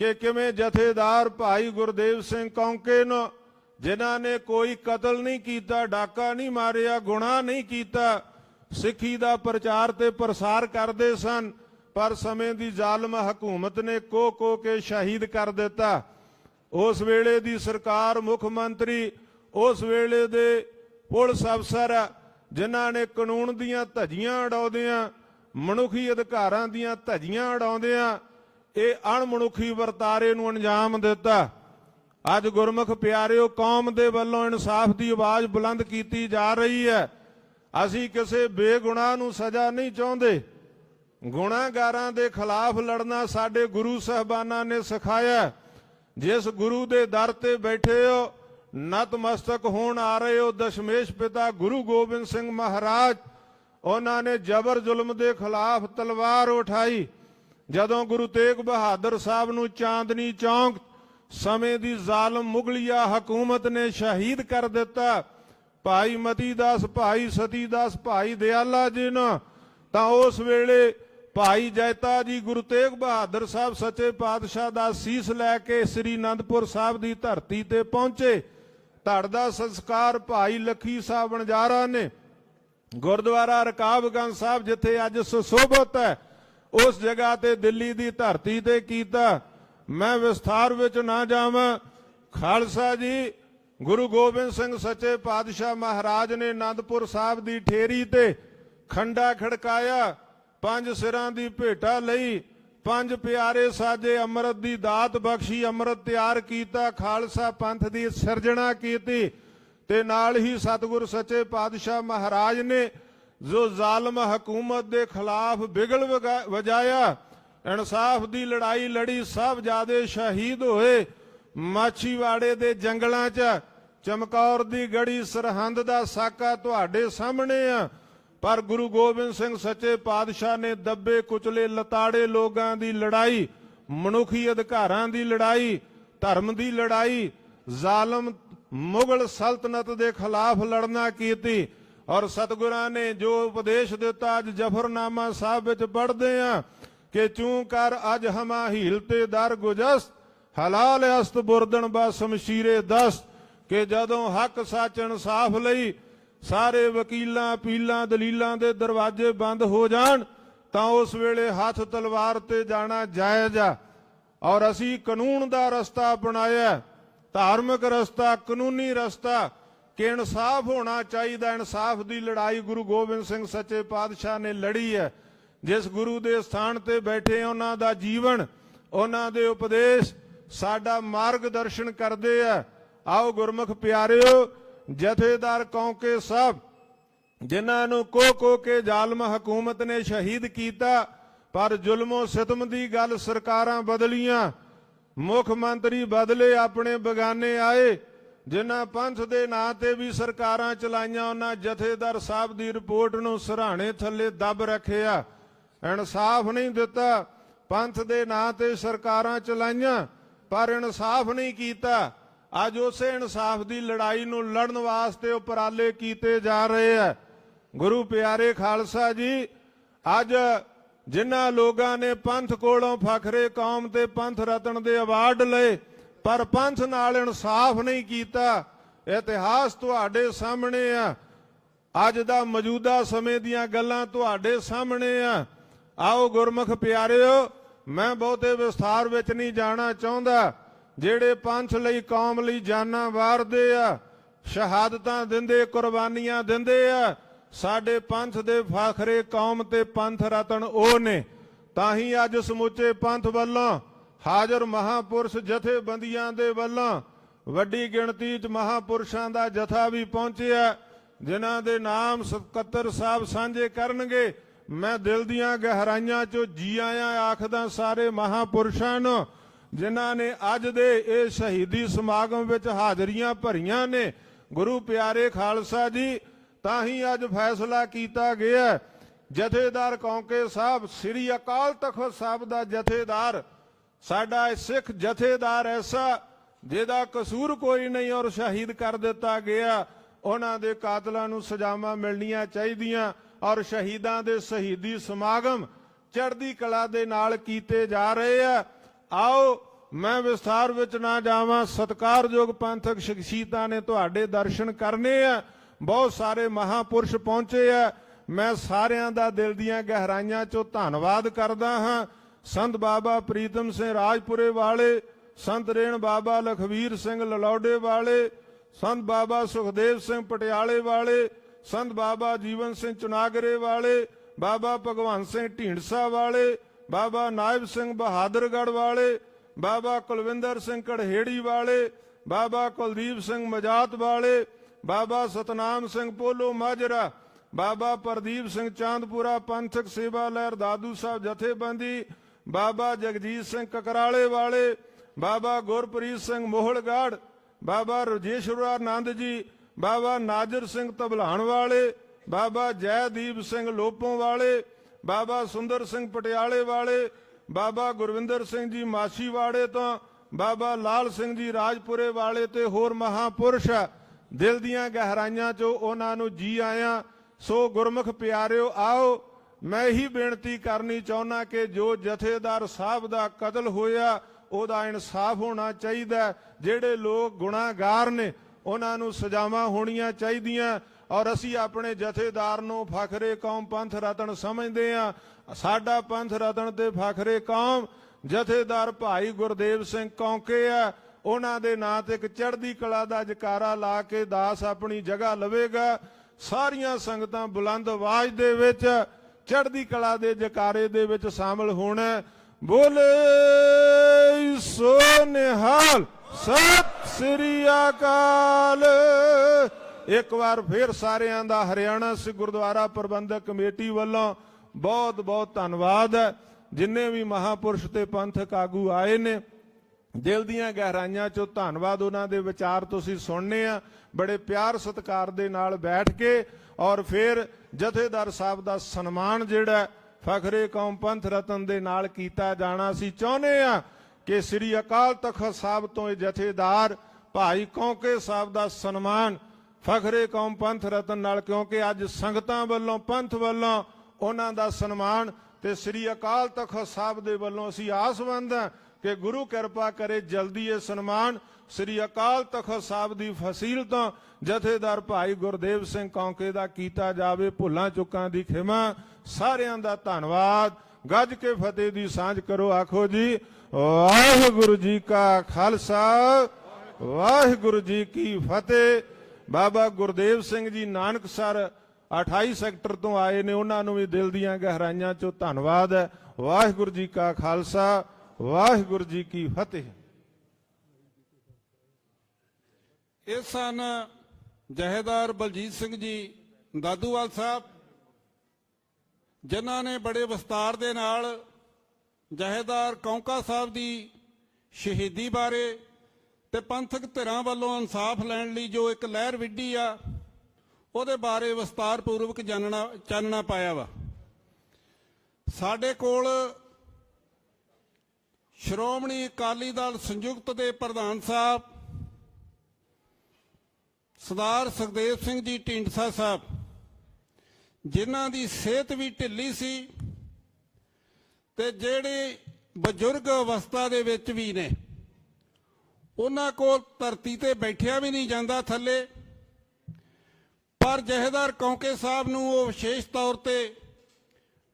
[SPEAKER 2] ਕਿ ਕਿਵੇਂ ਜਥੇਦਾਰ ਭਾਈ ਗੁਰਦੇਵ ਸਿੰਘ ਕੌਂਕੇ ਨੂੰ, ਜਿਨ੍ਹਾਂ ਨੇ ਕੋਈ ਕਤਲ ਨਹੀਂ ਕੀਤਾ, ਡਾਕਾ ਨਹੀਂ ਮਾਰਿਆ, ਗੁਨਾਹ ਨਹੀਂ ਕੀਤਾ, ਸਿੱਖੀ ਦਾ ਪ੍ਰਚਾਰ ਤੇ ਪ੍ਰਸਾਰ ਕਰਦੇ ਸਨ ਪਰ ਸਮੇਂ ਦੀ ਜ਼ਾਲਮ ਹਕੂਮਤ ਨੇ ਕੋ ਕੋ ਕੇ ਸ਼ਹੀਦ ਕਰ ਦਿੱਤਾ। ਉਸ ਵੇਲੇ ਦੀ ਸਰਕਾਰ ਮੁੱਖ ਮੰਤਰੀ, ਉਸ ਵੇਲੇ ਦੇ ਪੁਲਿਸ ਅਫਸਰ, ਜਿਨ੍ਹਾਂ ਨੇ ਕਾਨੂੰਨ ਦੀਆਂ ਧੱਜੀਆਂ ਉਡਾਉਂਦਿਆਂ, ਮਨੁੱਖੀ ਅਧਿਕਾਰਾਂ ਦੀਆਂ ਧੱਜੀਆਂ ਉਡਾਉਂਦਿਆਂ ਇਹ ਅਣਮਨੁੱਖੀ ਵਰਤਾਰੇ ਨੂੰ ਅੰਜਾਮ ਦਿੱਤਾ। ਅੱਜ ਗੁਰਮੁਖ ਪਿਆਰਿਓ, ਕੌਮ ਦੇ ਵੱਲੋਂ ਇਨਸਾਫ ਦੀ ਆਵਾਜ਼ ਬੁਲੰਦ ਕੀਤੀ ਜਾ ਰਹੀ ਹੈ। ਅਸੀਂ ਕਿਸੇ ਬੇਗੁਨਾਹ ਨੂੰ ਸਜ਼ਾ ਨਹੀਂ ਚਾਹੁੰਦੇ। ਗੁਨਾਹਗਾਰਾਂ ਦੇ ਖਿਲਾਫ ਲੜਨਾ ਸਾਡੇ ਗੁਰੂ ਸਾਹਿਬਾਨਾਂ ਨੇ ਸਿਖਾਇਆ। ਜਿਸ ਗੁਰੂ ਦੇ ਦਰ ਤੇ ਬੈਠੇ ਹੋ, ਨਤਮਸਤਕ ਹੋਣ ਆ ਰਹੇ ਹੋ, ਦਸ਼ਮੇਸ਼ ਪਿਤਾ ਗੁਰੂ ਗੋਬਿੰਦ ਸਿੰਘ ਮਹਾਰਾਜ, ਉਹਨਾਂ ਨੇ ਜ਼ਬਰ ਜ਼ੁਲਮ ਦੇ ਖਿਲਾਫ ਤਲਵਾਰ ਉਠਾਈ। ਜਦੋਂ ਗੁਰੂ ਤੇਗ ਬਹਾਦਰ ਸਾਹਿਬ ਨੂੰ ਚਾਂਦਨੀ ਚੌਂਕ, ਸਮੇਂ ਦੀ ਜ਼ਾਲਮ ਮੁਗਲਿਆ ਹਕੂਮਤ ਨੇ ਸ਼ਹੀਦ ਕਰ ਦਿੱਤਾ। ਭਾਈ ਮਤੀ ਦਾਸ ਭਾਈ ਸਤੀ ਦਾਸ ਭਾਈ ਦਿਆਲਾ ਜੀ ਨੂੰ, ਤਾਂ ਉਸ ਵੇਲੇ ਭਾਈ ਜੈਤਾ ਜੀ ਗੁਰੂ ਤੇਗ ਬਹਾਦਰ ਸਾਹਿਬ ਸੱਚੇ ਪਾਤਸ਼ਾਹ ਦਾ ਸੀਸ ਲੈ ਕੇ ਸ੍ਰੀ ਅਨੰਦਪੁਰ ਸਾਹਿਬ ਦੀ ਧਰਤੀ ਤੇ ਪਹੁੰਚੇ। ਧੜ ਦਾ ਸੰਸਕਾਰ ਭਾਈ ਲੱਖੀ ਸਾਹਿਬ ਬਣਜਾਰਾ ਨੇ। ਗੁਰਦੁਆਰਾ ਰਕਾਬਗੰਜ ਸਾਹਿਬ ਜਿੱਥੇ ਅੱਜ ਸੁਸ਼ੋਭਤ ਹੈ, ਉਸ ਜਗ੍ਹਾ ਤੇ ਦਿੱਲੀ ਦੀ ਧਰਤੀ ਤੇ ਕੀਤਾ। ਮੈਂ ਵਿਸਥਾਰ ਵਿੱਚ ਨਾ ਜਾਵਾਂ। ਖਾਲਸਾ ਜੀ, ਗੁਰੂ ਗੋਬਿੰਦ ਸਿੰਘ ਸੱਚੇ ਪਾਤਸ਼ਾਹ ਮਹਾਰਾਜ ਨੇ ਆਨੰਦਪੁਰ ਸਾਹਿਬ ਦੀ ਠੇਰੀ ਤੇ ਖੰਡਾ ਖੜਕਾਇਆ। ਪੰਜ ਸਿਰਾਂ ਦੀ ਭੇਟਾ ਲਈ, ਪੰਜ ਪਿਆਰੇ ਸਾਜੇ ਅੰਮ੍ਰਿਤ ਦੀ ਦਾਤ ਬਖਸ਼ੀ, ਅੰਮ੍ਰਿਤ ਤਿਆਰ ਕੀਤਾ, ਖਾਲਸਾ ਪੰਥ ਦੀ ਸਿਰਜਣਾ ਕੀਤੀ। ਤੇ ਨਾਲ ਹੀ ਸਤਿਗੁਰ ਸੱਚੇ ਪਾਤਸ਼ਾਹ ਮਹਾਰਾਜ ਨੇ ਜੋ ਜ਼ਾਲਮ ਹਕੂਮਤ ਦੇ ਖਿਲਾਫ ਬਿਗਲ ਵਗਾ- ਵਜਾਇਆ, ਇਨਸਾਫ ਦੀ ਲੜਾਈ ਲੜੀ, ਸਭ ਜਿਆਦੇ ਸ਼ਹੀਦ ਹੋਏ, ਮਾਛੀਵਾੜੇ ਦੇ ਜੰਗਲਾਂ 'ਚ, ਚਮਕੌਰ ਦੀ ਗੜੀ ਸਰਹੰਦ ਦਾ ਸਾਕਾ ਤੁਹਾਡੇ ਸਾਹਮਣੇ ਆ। ਪਰ ਗੁਰੂ ਗੋਬਿੰਦ ਸਿੰਘ ਸੱਚੇ ਪਾਤਸ਼ਾਹ ਨੇ ਦੱਬੇ ਕੁਚਲੇ ਲਤਾੜੇ ਲੋਕਾਂ ਦੀ ਲੜਾਈ, ਮਨੁੱਖੀ ਅਧਿਕਾਰਾਂ ਦੀ ਲੜਾਈ, ਧਰਮ ਦੀ ਲੜਾਈ, ਜ਼ਾਲਮ ਮੁਗਲ ਸਲਤਨਤ ਦੇ ਖਿਲਾਫ ਲੜਨਾ ਕੀਤੀ ਔਰ ਸਤਿਗੁਰਾਂ ਨੇ ਜੋ ਉਪਦੇਸ਼ ਦਿੱਤਾ ਅੱਜ ਜਫਰਨਾਮਾ ਸਾਹਿਬ ਵਿੱਚ ਪੜ੍ਹਦੇ ਆ ਕਿ ਚੂੰ ਕਰ ਅੱਜ ਹਮਾ ਹੀਲ ਤੇ ਦਰ ਗੁਜਸ ਹਲਾਲ ਅਸਤ ਬੁਰਦਨ ਬਾ ਸ਼ਮਸ਼ੀਰੇ ਦਸ ਕਿ ਜਦੋਂ ਹੱਕ ਸੱਚ ਇਨਸਾਫ ਲਈ ਸਾਰੇ ਵਕੀਲਾਂ ਪੀਲਾਂ ਦਲੀਲਾਂ ਦੇ ਦਰਵਾਜ਼ੇ ਬੰਦ ਹੋ ਜਾਣ, ਤਾਂ ਉਸ ਵੇਲੇ ਹੱਥ ਤਲਵਾਰ ਤੇ ਜਾਣਾ ਜਾਇਜ਼ ਆ। ਔਰ ਅਸੀਂ ਕਾਨੂੰਨ ਦਾ ਰਸਤਾ ਬਣਾਇਆ ਧਾਰਮਿਕ ਰਸਤਾ, ਕਾਨੂੰਨੀ ਰਸਤਾ, ਕਿ ਇਨਸਾਫ ਹੋਣਾ ਚਾਹੀਦਾ, ਇਨਸਾਫ ਦੀ ਲੜਾਈ ਗੁਰੂ ਗੋਬਿੰਦ ਸਿੰਘ ਸੱਚੇ ਪਾਤਸ਼ਾਹ ਨੇ ਲੜੀ ਹੈ। ਜਿਸ ਗੁਰੂ ਦੇ ਸਥਾਨ ਤੇ ਬੈਠੇ ਉਹਨਾਂ ਦਾ ਜੀਵਨ, ਉਹਨਾਂ ਦੇ ਉਪਦੇਸ਼, ਸਾਡਾ ਮਾਰਗਦਰਸ਼ਨ ਕਰਦੇ ਆ। ਆਓ ਗੁਰਮੁਖ ਪਿਆਰਿਓ ਜਥੇਦਾਰ ਕੌਂਕੇ ਸਾਹਿਬ ਜਿਨ੍ਹਾਂ ਨੂੰ ਕੋ ਕੋ ਕੇ ਜ਼ਾਲਮ ਹਕੂਮਤ ਨੇ ਸ਼ਹੀਦ ਕੀਤਾ, ਪਰ ਜ਼ੁਲਮੋ ਸਿਤਮ ਦੀ ਗੱਲ ਸਰਕਾਰਾਂ ਬਦਲੀਆਂ। ਮੁੱਖ ਮੰਤਰੀ ਬਦਲੇ ਆਪਣੇ ਬਗਾਨੇ ਆਏ, ਜਿਨ੍ਹਾਂ ਪੰਥ ਦੇ ਨਾਂ ਤੇ ਵੀ ਸਰਕਾਰਾਂ ਚਲਾਈਆਂ, ਉਹਨਾਂ ਜਥੇਦਾਰ ਸਾਹਿਬ ਦੀ ਰਿਪੋਰਟ ਨੂੰ ਸਰਾਣੇ ਥੱਲੇ ਦੱਬ ਰੱਖਿਆ। ਇਨਸਾਫ ਨਹੀਂ ਦਿੱਤਾ, ਪੰਥ ਦੇ ਨਾਂ ਤੇ ਸਰਕਾਰਾਂ ਚਲਾਈਆਂ, ਪਰ ਇਨਸਾਫ ਨਹੀਂ ਕੀਤਾ। ਅੱਜ ਉਸੇ ਇਨਸਾਫ ਦੀ ਲੜਾਈ ਨੂੰ ਲੜਨ ਵਾਸਤੇ ਉਪਰਾਲੇ ਕੀਤੇ ਜਾ ਰਹੇ ਆ ਗੁਰੂ ਪਿਆਰੇ ਖਾਲਸਾ ਜੀ, ਅੱਜ ਜਿਨ੍ਹਾਂ ਲੋਕਾਂ ਨੇ ਪੰਥ ਕੋਲੋਂ ਫਖਰੇ ਕੌਮ ਤੇ ਪੰਥ ਰਤਨ ਦੇ ਅਵਾਰਡ ਲਏ, ਪਰ ਪੰਥ ਨਾਲ ਇਨਸਾਫ ਨਹੀਂ ਕੀਤਾ, ਇਤਿਹਾਸ ਤੁਹਾਡੇ ਸਾਹਮਣੇ ਆ। ਅੱਜ ਦਾ ਮੌਜੂਦਾ ਸਮੇਂ ਦੀਆਂ ਗੱਲਾਂ ਤੁਹਾਡੇ ਸਾਹਮਣੇ ਆ। ਆਓ ਗੁਰਮੁਖ ਪਿਆਰਿਓ, ਮੈਂ ਬਹੁਤੇ ਵਿਸਥਾਰ ਵਿੱਚ ਨਹੀਂ ਜਾਣਾ ਚਾਹੁੰਦਾ। ਜਿਹੜੇ ਪੰਥ ਲਈ ਕੌਮ ਲਈ ਜਾਨਾਂ ਵਾਰਦੇ ਆ, ਸ਼ਹਾਦਤਾਂ ਦਿੰਦੇ, ਕੁਰਬਾਨੀਆਂ ਦਿੰਦੇ ਆ, ਸਾਡੇ ਪੰਥ ਦੇ ਫਾਖਰੇ ਕੌਮ ਤੇ ਪੰਥ ਰਤਨ ਉਹ ਨੇ। ਤਾਂ ਹੀ ਅੱਜ ਸਮੁੱਚੇ ਪੰਥ ਵੱਲੋਂ ਹਾਜ਼ਰ ਮਹਾਪੁਰਸ਼ ਜਥੇਬੰਦੀਆਂ ਦੇ ਵੱਲੋਂ ਵੱਡੀ ਗਿਣਤੀ 'ਚ ਮਹਾਪੁਰਸ਼ਾਂ ਦਾ ਜਥਾ ਵੀ ਪਹੁੰਚਿਆ, ਜਿਨ੍ਹਾਂ ਦੇ ਨਾਮ ਸਕੱਤਰ ਸਾਹਿਬ ਸਾਂਝੇ ਕਰਨਗੇ। ਮੈਂ ਦਿਲ ਦੀਆਂ ਗਹਿਰਾਈਆਂ 'ਚੋਂ ਜੀ ਆਇਆਂ, ਆਖਦਾ ਸਾਰੇ ਮਹਾਪੁਰਸ਼ਾਂ ਨੂੰ ਜਿਨ੍ਹਾਂ ਨੇ ਅੱਜ ਦੇ ਇਹ ਸ਼ਹੀਦੀ ਸਮਾਗਮ ਵਿੱਚ ਹਾਜ਼ਰੀਆਂ ਭਰੀਆਂ ਨੇ, ਗੁਰੂ ਪਿਆਰੇ ਖਾਲਸਾ ਜੀ, ਤਾਂ ਹੀ ਅੱਜ ਫੈਸਲਾ ਕੀਤਾ ਗਿਆ ਜਥੇਦਾਰ ਕੌਂਕੇ ਸਾਹਿਬ, ਸ੍ਰੀ ਅਕਾਲ ਤਖਤ ਸਾਹਿਬ ਦਾ ਜਥੇਦਾਰ, ਸਾਡਾ ਸਿੱਖ ਜਥੇਦਾਰ ਐਸਾ, ਜਿਹਦਾ ਕਸੂਰ ਕੋਈ ਨਹੀਂ ਔਰ ਸ਼ਹੀਦ ਕਰ ਦਿੱਤਾ ਗਿਆ। ਉਹਨਾਂ ਦੇ ਕਾਤਲਾਂ ਨੂੰ ਸਜ਼ਾਵਾਂ ਮਿਲਣੀਆਂ ਚਾਹੀਦੀਆਂ ਔਰ ਸ਼ਹੀਦਾਂ ਦੇ ਸ਼ਹੀਦੀ ਸਮਾਗਮ ਚੜ੍ਹਦੀ ਕਲਾ ਦੇ ਨਾਲ ਕੀਤੇ ਜਾ ਰਹੇ ਆ। ਆਓ, ਮੈਂ ਵਿਸਥਾਰ ਵਿੱਚ ਨਾ ਜਾਵਾਂ। ਸਤਕਾਰਯੋਗ ਪੰਥਕ ਸ਼ਖਸੀਅਤਾਂ ਨੇ ਤੁਹਾਡੇ ਦਰਸ਼ਨ ਕਰਨੇ ਆ। ਬਹੁਤ ਸਾਰੇ ਮਹਾਪੁਰਸ਼ ਪਹੁੰਚੇ ਆ। ਮੈਂ ਸਾਰਿਆਂ ਦਾ ਦਿਲ ਦੀਆਂ ਗਹਿਰਾਈਆਂ ਚੋਂ ਧੰਨਵਾਦ ਕਰਦਾ ਹਾਂ। ਸੰਤ ਬਾਬਾ ਪ੍ਰੀਤਮ ਸਿੰਘ ਰਾਜਪੁਰੇ ਵਾਲੇ, ਸੰਤ ਰੇਣ ਬਾਬਾ ਲਖਵੀਰ ਸਿੰਘ ਲਲੌਡੇ ਵਾਲੇ, ਸੰਤ ਬਾਬਾ ਸੁਖਦੇਵ ਸਿੰਘ ਪਟਿਆਲੇ ਵਾਲੇ, ਸੰਤ ਬਾਬਾ ਜੀਵਨ ਸਿੰਘ ਚੁਨਾਗਰੇ ਵਾਲੇ, ਬਾਬਾ ਭਗਵੰਤ ਸਿੰਘ ਢੀਂਡਸਾ ਵਾਲੇ ਬਾਬਾ ਨਾਇਬ ਸਿੰਘ ਬਹਾਦਰਗੜ੍ਹ ਵਾਲੇ, ਬਾਬਾ ਕੁਲਵਿੰਦਰ ਸਿੰਘ ਕੜਹੇੜੀ ਵਾਲੇ, ਬਾਬਾ ਕੁਲਦੀਪ ਸਿੰਘ ਮਜਾਤ ਵਾਲੇ, ਬਾਬਾ ਸਤਨਾਮ ਸਿੰਘ ਪੋਲੋ ਮਾਜਰਾ, ਬਾਬਾ ਪ੍ਰਦੀਪ ਸਿੰਘ ਚਾਂਦਪੁਰਾ ਪੰਥਕ ਸੇਵਾ ਲਹਿਰ ਦਾਦੂ ਸਾਹਿਬ ਜਥੇਬੰਦੀ, ਬਾਬਾ ਜਗਜੀਤ ਸਿੰਘ ਕਕਰਾਲੇ ਵਾਲੇ, ਬਾਬਾ ਗੁਰਪ੍ਰੀਤ ਸਿੰਘ ਮੋਹਲਗੜ੍ਹ ਬਾਬਾ ਰਜੇਸ਼ਵਰਾਨੰਦ ਜੀ, ਬਾਬਾ ਨਾਜਰ ਸਿੰਘ ਤਬਲਾਣ ਵਾਲੇ, ਬਾਬਾ ਜੈਦੀਪ ਸਿੰਘ ਲੋਪੋਂ ਵਾਲੇ ਬਾਬਾ ਸੁੰਦਰ ਸਿੰਘ ਪਟਿਆਲੇ ਵਾਲੇ, ਬਾਬਾ ਗੁਰਵਿੰਦਰ ਸਿੰਘ ਜੀ ਮਾਛੀਵਾੜੇ ਤੋਂ, ਬਾਬਾ ਲਾਲ ਸਿੰਘ ਜੀ ਰਾਜਪੁਰੇ ਵਾਲੇ ਤੇ ਹੋਰ ਮਹਾਪੁਰਸ਼ ਦਿਲ ਦੀਆਂ ਗਹਿਰਾਈਆਂ 'ਚੋਂ ਉਹਨਾਂ ਨੂੰ ਜੀ ਆਇਆਂ। ਸੋ ਗੁਰਮੁਖ ਪਿਆਰਿਓ, ਆਓ, ਮੈਂ ਹੀ ਬੇਨਤੀ ਕਰਨੀ ਚਾਹੁੰਦਾ ਕਿ ਜੋ ਜਥੇਦਾਰ ਸਾਹਿਬ ਦਾ ਕਤਲ ਹੋਇਆ, ਉਹਦਾ ਇਨਸਾਫ ਹੋਣਾ ਚਾਹੀਦਾ। ਜਿਹੜੇ ਲੋਕ ਗੁਨਾਹਗਾਰ ਨੇ, ਉਹਨਾਂ ਨੂੰ ਸਜ਼ਾਵਾਂ ਹੋਣੀਆਂ ਚਾਹੀਦੀਆਂ। ਔਰ ਅਸੀਂ ਆਪਣੇ ਜਥੇਦਾਰ ਨੂੰ ਫਖਰੇ ਕੌਮ ਪੰਥ ਰਤਨ ਸਮਝਦੇ ਆ ਸਾਡਾ ਪੰਥ ਰਤਨ ਤੇ ਫਖਰੇ ਕੌਮ, ਜਥੇਦਾਰ ਭਾਈ ਗੁਰਦੇਵ ਸਿੰਘ ਕੌਂਕੇ ਆ। ਉਹਨਾਂ ਦੇ ਨਾਂ ਤੇ ਇੱਕ ਚੜ੍ਹਦੀ ਕਲਾ ਦਾ ਜਕਾਰਾ ਲਾ ਕੇ ਦਾਸ ਆਪਣੀ ਜਗ੍ਹਾ ਲਵੇਗਾ। ਸਾਰੀਆਂ ਸੰਗਤਾਂ ਬੁਲੰਦ ਆਵਾਜ਼ ਦੇ ਵਿੱਚ, ਚੜ੍ਹਦੀ ਕਲਾ ਦੇ ਜਕਾਰੇ ਦੇ ਵਿੱਚ ਸ਼ਾਮਲ ਹੋਣਾ ਬੋਲੇ ਸੋ ਨਿਹਾਲ। ਸਤਿ ਸ੍ਰੀ ਅਕਾਲ। ਇੱਕ ਵਾਰ ਫਿਰ ਸਾਰਿਆਂ ਦਾ ਹਰਿਆਣਾ ਸਿੱਖ ਗੁਰਦੁਆਰਾ ਪ੍ਰਬੰਧਕ ਕਮੇਟੀ ਵੱਲੋਂ ਬਹੁਤ ਬਹੁਤ ਧੰਨਵਾਦ। ਹੈ ਜਿੰਨੇ ਵੀ ਮਹਾਪੁਰਸ਼ ਤੇ ਪੰਥਕ ਆਗੂ ਆਏ ਨੇ, ਦਿਲ ਦੀਆਂ ਗਹਿਰਾਈਆਂ ਚੋਂ ਧੰਨਵਾਦ ਉਹਨਾਂ ਦੇ ਵਿਚਾਰ ਤੁਸੀਂ ਸੁਣਨੇ ਆ। ਬੜੇ ਪਿਆਰ ਸਤਿਕਾਰ ਦੇ ਨਾਲ ਬੈਠ ਕੇ ਔਰ ਫਿਰ ਜਥੇਦਾਰ ਸਾਹਿਬ ਦਾ ਸਨਮਾਨ ਜਿਹੜਾ ਫਖਰੇ ਕੌਮ ਪੰਥ ਰਤਨ ਦੇ ਨਾਲ ਕੀਤਾ ਜਾਣਾ ਅਸੀਂ ਚਾਹੁੰਦੇ ਆ ਕਿ ਸ੍ਰੀ ਅਕਾਲ ਤਖਤ ਸਾਹਿਬ ਤੋਂ ਇਹ ਜਥੇਦਾਰ ਭਾਈ ਕੌਂਕੇ ਸਾਹਿਬ ਦਾ ਸਨਮਾਨ ਫਖਰੇ ਕੌਮ ਪੰਥ ਰਤਨ ਨਾਲ, ਕਿਉਂਕਿ ਅੱਜ ਸੰਗਤਾਂ ਵੱਲੋਂ, ਪੰਥ ਵੱਲੋਂ ਉਹਨਾਂ ਦਾ ਸਨਮਾਨ ਤੇ ਸ੍ਰੀ ਅਕਾਲ ਤਖਤ ਸਾਹਿਬ ਦੇ ਵੱਲੋਂ ਅਸੀਂ ਆਸਵੰਦ ਹਾਂ ਕਿ ਗੁਰੂ ਕਿਰਪਾ ਕਰੇ ਜਲਦੀ ਇਹ ਸਨਮਾਨ ਸ੍ਰੀ ਅਕਾਲ ਤਖਤ ਸਾਹਿਬ ਦੀ ਫਸੀਲ ਤੋਂ ਜਥੇਦਾਰ ਭਾਈ ਗੁਰਦੇਵ ਸਿੰਘ ਕੌਂਕੇ ਦਾ ਕੀਤਾ ਜਾਵੇ, ਭੁੱਲਾਂ ਚੁੱਕਾਂ ਦੀ ਖਿਮਾ। ਸਾਰਿਆਂ ਦਾ ਧੰਨਵਾਦ। ਗੱਜ ਕੇ ਫਤਿਹ ਦੀ ਸਾਂਝ ਕਰੋ, ਆਖੋ ਜੀ। ਵਾਹਿਗੁਰੂ ਜੀ ਕਾ ਖਾਲਸਾ, ਵਾਹਿਗੁਰੂ ਜੀ ਕੀ ਫਤਿਹ। ਬਾਬਾ ਗੁਰਦੇਵ ਸਿੰਘ ਜੀ ਨਾਨਕਸਰ 28 ਸੈਕਟਰ ਤੋਂ ਆਏ ਨੇ, ਉਹਨਾਂ ਨੂੰ ਵੀ ਦਿਲ ਦੀਆਂ ਗਹਿਰਾਈਆਂ ਚੋਂ ਧੰਨਵਾਦ ਹੈ। ਵਾਹਿਗੁਰੂ ਜੀ ਕਾ ਖਾਲਸਾ, ਵਾਹਿਗੁਰੂ ਜੀ ਕੀ ਫਤਿਹ।
[SPEAKER 3] ਇਹ ਸਨ ਜਹੇਦਾਰ ਬਲਜੀਤ ਸਿੰਘ ਜੀ, ਦਾਦੂਵਾਲ ਸਾਹਿਬ, ਜਿਨ੍ਹਾਂ ਨੇ ਬੜੇ ਵਿਸਤਾਰ ਦੇ ਨਾਲ ਜਹੇਦਾਰ ਕੌਂਕਾ ਸਾਹਿਬ ਦੀ ਸ਼ਹੀਦੀ ਬਾਰੇ ਤੇ ਪੰਥਕ ਧਿਰਾਂ ਵੱਲੋਂ ਇਨਸਾਫ ਲੈਣ ਲਈ ਜੋ ਇੱਕ ਲਹਿਰ ਵਿੱਢੀ ਆ, ਉਹਦੇ ਬਾਰੇ ਵਿਸਤਾਰ ਪੂਰਵਕ ਜਾਣਨਾ ਚਾਨਣਾ ਪਾਇਆ ਵਾ। ਸਾਡੇ ਕੋਲ ਸ਼੍ਰੋਮਣੀ ਅਕਾਲੀ ਦਲ ਸੰਯੁਕਤ ਦੇ ਪ੍ਰਧਾਨ ਸਾਹਿਬ, ਸਰਦਾਰ ਸੁਖਦੇਵ ਸਿੰਘ ਜੀ ਢੀਂਡਸਾ ਸਾਹਿਬ, ਜਿਨ੍ਹਾਂ ਦੀ ਸਿਹਤ ਵੀ ਢਿੱਲੀ ਸੀ ਤੇ ਜਿਹੜੇ ਬਜ਼ੁਰਗ ਅਵਸਥਾ ਦੇ ਵਿੱਚ ਵੀ ਨੇ। ਉਹਨਾਂ ਕੋਲ ਧਰਤੀ ਤੇ ਬੈਠਿਆ ਵੀ ਨਹੀਂ ਜਾਂਦਾ ਥੱਲੇ। ਪਰ ਜਹੇਦਾਰ ਕੌਂਕੇ ਸਾਹਿਬ ਨੂੰ ਉਹ ਵਿਸ਼ੇਸ਼ ਤੌਰ ਤੇ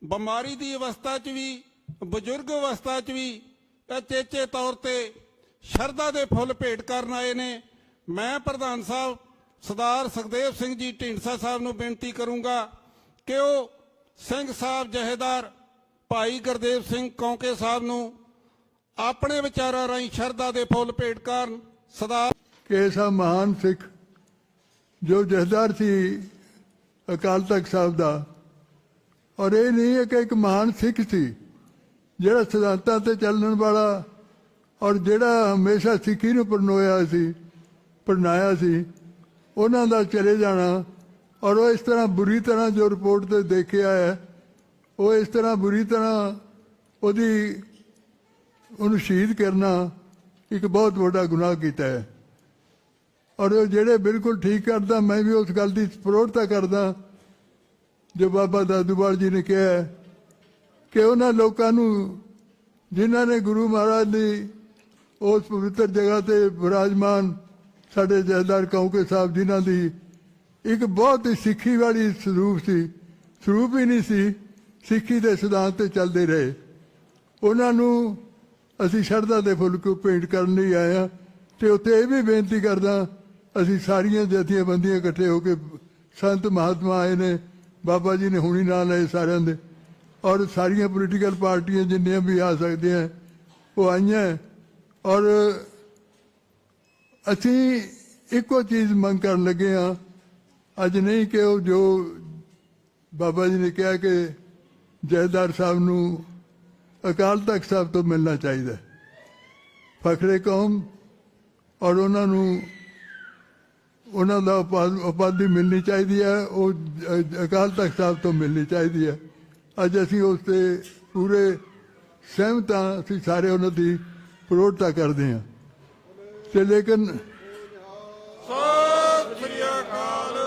[SPEAKER 3] ਬਿਮਾਰੀ ਦੀ ਅਵਸਥਾ 'ਚ ਵੀ, ਬਜ਼ੁਰਗ ਅਵਸਥਾ 'ਚ ਵੀ ਅਚੇਚੇ ਤੌਰ ਤੇ ਸ਼ਰਧਾ ਦੇ ਫੁੱਲ ਭੇਟ ਕਰਨ ਆਏ ਨੇ। ਮੈਂ ਪ੍ਰਧਾਨ ਸਾਹਿਬ ਸਰਦਾਰ ਸੁਖਦੇਵ ਸਿੰਘ ਜੀ ਢੀਂਡਸਾ ਸਾਹਿਬ ਨੂੰ ਬੇਨਤੀ ਕਰੂੰਗਾ ਕਿ ਉਹ ਸਿੰਘ ਸਾਹਿਬ ਜਹੇਦਾਰ ਭਾਈ ਗੁਰਦੇਵ ਸਿੰਘ ਕੌਂਕੇ ਸਾਹਿਬ ਨੂੰ ਆਪਣੇ ਵਿਚਾਰਾਂ ਰਾਹੀਂ ਸ਼ਰਧਾ ਦੇ ਫੁੱਲ ਭੇਟ ਕਰਨ, ਸਦਾ
[SPEAKER 4] ਕਿ ਐਸਾ ਮਹਾਨ ਸਿੱਖ, ਜੋ ਜਥੇਦਾਰ ਸੀ ਅਕਾਲ ਤਖਤ ਸਾਹਿਬ ਦਾ, ਔਰ ਇਹ ਨਹੀਂ ਹੈ ਕਿ ਇੱਕ ਮਹਾਨ ਸਿੱਖ ਸੀ, ਜਿਹੜਾ ਸਿਧਾਂਤਾਂ ਤੇ ਚੱਲਣ ਵਾਲਾ ਔਰ ਜਿਹੜਾ ਹਮੇਸ਼ਾ ਸਿੱਖੀ ਨੂੰ ਪਰਨੋਇਆ ਸੀ ਪੜਨਾਇਆ ਸੀ, ਉਹਨਾਂ ਦਾ ਚਲੇ ਜਾਣਾ, ਔਰ ਉਹ ਇਸ ਤਰ੍ਹਾਂ ਬੁਰੀ ਤਰ੍ਹਾਂ ਜੋ ਰਿਪੋਰਟ ਤੇ ਦੇਖਿਆ ਹੈ, ਉਹ ਇਸ ਤਰ੍ਹਾਂ ਬੁਰੀ ਤਰ੍ਹਾਂ ਉਹਦੀ ਉਹਨੂੰ ਸ਼ਹੀਦ ਕਰਨਾ ਇੱਕ ਬਹੁਤ ਵੱਡਾ ਗੁਨਾਹ ਕੀਤਾ ਹੈ। ਔਰ ਉਹ ਜਿਹੜੇ ਬਿਲਕੁਲ ਠੀਕ ਕਰਦਾ, ਮੈਂ ਵੀ ਉਸ ਗੱਲ ਦੀ ਪ੍ਰੋੜਤਾ ਕਰਦਾ। ਜੋ ਬਾਬਾ ਦਾਦੂਵਾਲ ਜੀ ਨੇ ਕਿਹਾ ਕਿ ਉਹਨਾਂ ਲੋਕਾਂ ਨੂੰ ਜਿਨ੍ਹਾਂ ਨੇ ਗੁਰੂ ਮਹਾਰਾਜ ਦੀ ਉਸ ਪਵਿੱਤਰ ਜਗ੍ਹਾ ਤੇ ਵਿਰਾਜਮਾਨ ਸਾਡੇ ਜਥੇਦਾਰ ਕੌਂਕੇ ਸਾਹਿਬ ਜਿਨ੍ਹਾਂ ਦੀ ਇੱਕ ਬਹੁਤ ਹੀ ਸਿੱਖੀ ਵਾਲੀ ਸਰੂਪ ਸੀ, ਸਰੂਪ ਹੀ ਨਹੀਂ ਸੀ, ਸਿੱਖੀ ਦੇ ਸਿਧਾਂਤ ਤੇ ਚੱਲਦੇ ਰਹੇ। ਉਹਨਾਂ ਨੂੰ ਅਸੀਂ ਸ਼ਰਧਾ ਦੇ ਫੁੱਲ ਕੋ ਭੇਂਟ ਕਰਨ ਲਈ ਆਏ ਹਾਂ? ਤੇ ਉੱਤੇ ਇਹ ਵੀ ਬੇਨਤੀ ਕਰਦਾ, ਅਸੀਂ ਸਾਰੀਆਂ ਜਥੇਬੰਦੀਆਂ ਇਕੱਠੇ ਹੋ ਕੇ ਸੰਤ ਮਹਾਤਮਾ ਆਏ ਨੇ, ਬਾਬਾ ਜੀ ਨੇ ਹੁਣੀ ਨਾਲ ਲਏ ਸਾਰਿਆਂ ਦੇ। ਔਰ ਸਾਰੀਆਂ ਪੋਲੀਟੀਕਲ ਪਾਰਟੀਆਂ ਜਿੰਨੀਆਂ ਵੀ ਆ ਸਕਦੀਆਂ, ਉਹ ਆਈਆਂ। ਔਰ ਅਸੀਂ ਇੱਕੋ ਚੀਜ਼ ਮੰਗ ਕਰਨ ਲੱਗੇ ਆ ਅੱਜ ਨਹੀਂ ਕਿ ਉਹ ਜੋ ਬਾਬਾ ਜੀ ਨੇ ਕਿਹਾ ਕਿ ਜੈਦਾਰ ਸਾਹਿਬ ਨੂੰ ਅਕਾਲ ਤਖਤ ਸਾਹਿਬ ਤੋਂ ਮਿਲਣਾ ਚਾਹੀਦਾ। ਫਖਰੇ ਕੌਮ ਔਰ ਉਹਨਾਂ ਨੂੰ ਉਹਨਾਂ ਦਾ ਉਪਾ- ਉਪਾਧੀ ਮਿਲਣੀ ਚਾਹੀਦੀ ਹੈ ਉਹ ਅਕਾਲ ਤਖਤ ਸਾਹਿਬ ਤੋਂ ਮਿਲਣੀ ਚਾਹੀਦੀ ਹੈ। ਅੱਜ ਅਸੀਂ ਉਸ ਤੇ ਪੂਰੇ ਸਹਿਮਤ ਹਾਂ ਅਸੀਂ ਸਾਰੇ ਉਹਨਾਂ ਦੀ ਪ੍ਰੋੜਤਾ ਕਰਦੇ ਹਾਂ। ਤੇ ਲੇਕਿਨ
[SPEAKER 3] ਸਤਿ ਸ੍ਰੀ ਅਕਾਲ।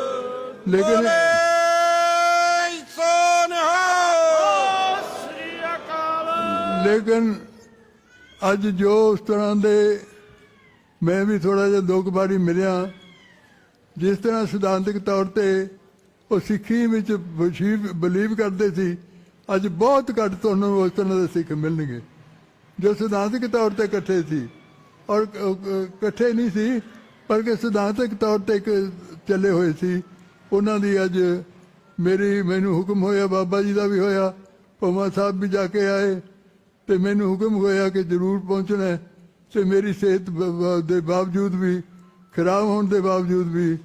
[SPEAKER 4] ਲੇਕਿਨ ਲੇਕਿਨ ਅੱਜ ਜੋ ਉਸ ਤਰ੍ਹਾਂ ਦੇ ਮੈਂ ਵੀ ਥੋੜਾ ਜਿਹਾ ਦੋ ਕੁ ਵਾਰੀ ਮਿਲਿਆ, ਜਿਸ ਤਰ੍ਹਾਂ ਸਿਧਾਂਤਕ ਤੌਰ ਤੇ ਉਹ ਸਿੱਖੀ ਵਿੱਚ ਬਲੀਵ ਕਰਦੇ ਸੀ, ਅੱਜ ਬਹੁਤ ਘੱਟ ਤੁਹਾਨੂੰ ਉਸ ਤਰ੍ਹਾਂ ਦੇ ਸਿੱਖ ਮਿਲਣਗੇ, ਜੋ ਸਿਧਾਂਤਕ ਤੌਰ ਤੇ ਇਕੱਠੇ ਸੀ। ਔਰ ਇਕੱਠੇ ਨਹੀਂ ਸੀ ਪਰ ਕਿ ਸਿਧਾਂਤਕ ਤੌਰ ਤੇ ਇੱਕ ਚੱਲੇ ਹੋਏ ਸੀ। ਉਹਨਾਂ ਦੀ ਅੱਜ ਮੇਰੀ ਮੈਨੂੰ ਹੁਕਮ ਹੋਇਆ, ਬਾਬਾ ਜੀ ਦਾ ਵੀ ਹੋਇਆ ਪਮਾ ਸਾਹਿਬ ਵੀ ਜਾ ਕੇ ਆਏ। ਤੇ ਮੈਨੂੰ ਹੁਕਮ ਹੋਇਆ ਕਿ ਜ਼ਰੂਰ ਪਹੁੰਚਣਾ ਹੈ ਤੇ ਮੇਰੀ ਸਿਹਤ ਦੇ ਬਾਵਜੂਦ ਵੀ, ਖਰਾਬ ਹੋਣ ਦੇ ਬਾਵਜੂਦ ਵੀ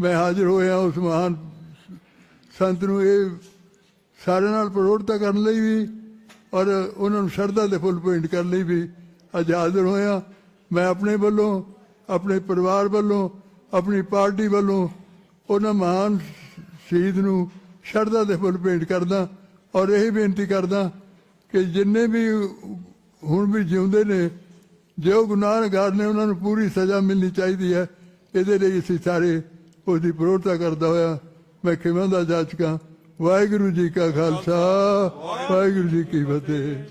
[SPEAKER 4] ਮੈਂ ਹਾਜ਼ਰ ਹੋਇਆ ਉਸ ਮਹਾਨ ਸੰਤ ਨੂੰ ਇਹ ਸਾਰਿਆਂ ਨਾਲ ਪ੍ਰੋੜਤਾ ਕਰਨ ਲਈ ਵੀ ਔਰ ਉਹਨਾਂ ਨੂੰ ਸ਼ਰਧਾ ਦੇ ਫੁੱਲ ਭੇਂਟ ਕਰਨ ਲਈ ਵੀ ਅੱਜ ਹਾਜ਼ਰ ਹੋਇਆ। ਮੈਂ ਆਪਣੇ ਵੱਲੋਂ, ਆਪਣੇ ਪਰਿਵਾਰ ਵੱਲੋਂ, ਆਪਣੀ ਪਾਰਟੀ ਵੱਲੋਂ ਉਹਨਾਂ ਮਹਾਨ ਸ਼ਹੀਦ ਨੂੰ ਸ਼ਰਧਾ ਦੇ ਫੁੱਲ ਭੇਂਟ ਕਰਦਾ ਔਰ ਇਹ ਬੇਨਤੀ ਕਰਦਾ ਕਿ ਜਿੰਨੇ ਵੀ ਹੁਣ ਵੀ ਜਿਉਂਦੇ ਨੇ, ਜੋ ਗੁਨਾਹਗਾਰ ਨੇ, ਉਹਨਾਂ ਨੂੰ ਪੂਰੀ ਸਜ਼ਾ ਮਿਲਣੀ ਚਾਹੀਦੀ ਹੈ। ਇਹਦੇ ਲਈ ਅਸੀਂ ਸਾਰੇ ਉਸ ਦੀ ਪ੍ਰੋੜਤਾ ਕਰਦਾ ਹੋਇਆ। ਮੈਂ ਖਿਮਾ ਦਾ ਜਾਚਕਾਂ? ਵਾਹਿਗੁਰੂ ਜੀ ਕਾ ਖਾਲਸਾ, ਵਾਹਿਗੁਰੂ ਜੀ ਕੀ ਫਤਿਹ।